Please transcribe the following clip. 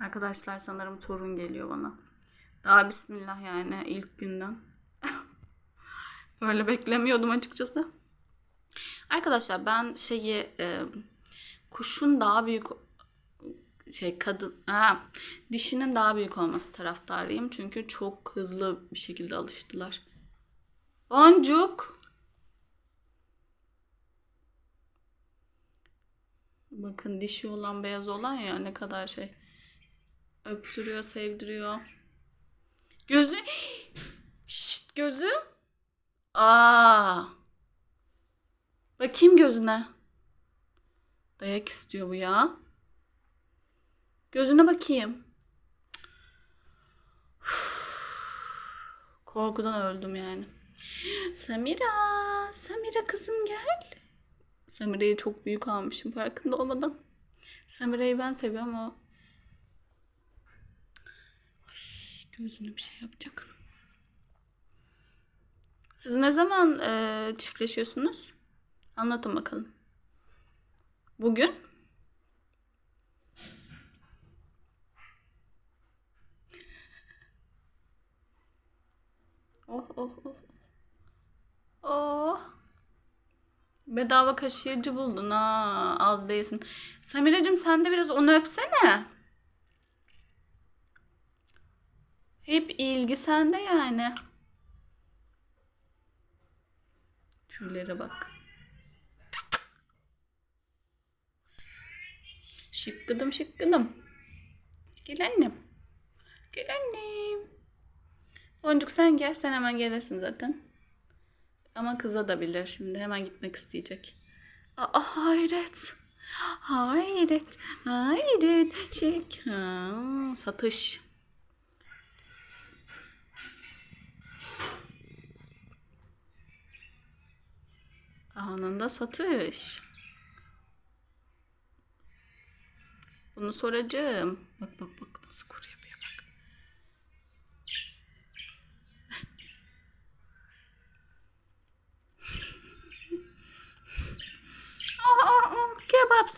Arkadaşlar sanırım torun geliyor bana. Daha bismillah yani ilk günden. Böyle beklemiyordum açıkçası. Arkadaşlar ben şeyi e, kuşun daha büyük şey kadın ha, dişinin daha büyük olması taraftarıyım. Çünkü çok hızlı bir şekilde alıştılar. Boncuk. Bakın dişi olan beyaz olan ya ne kadar şey. Öptürüyor, sevdiriyor. Gözü. Şşt gözü. Aa. Bakayım gözüne. Dayak istiyor bu ya. Gözüne bakayım. Korkudan öldüm yani. Samira, Samira kızım gel. Samira'yı çok büyük almışım farkında olmadan. Samira'yı ben seviyorum ama Ay, gözüne bir şey yapacak. Siz ne zaman e, çiftleşiyorsunuz? Anlatın bakalım. Bugün? Oh oh oh. Oh. Bedava kaşıyıcı buldun ha. Az değilsin. Samiracığım sen de biraz onu öpsene. Hep ilgi sende yani. Tüylere bak. Şıkkıdım şıkkıdım. Gel annem. Gel annem. Boncuk sen gel. Sen hemen gelirsin zaten. Ama kıza da bilir. Şimdi hemen gitmek isteyecek. Aa hayret. Hayret. Hayret. Şey. Ha, satış. Anında satış. Bunu soracağım. Bak bak bak nasıl kuru yapıyor bak. oh, oh, oh, kebapsın.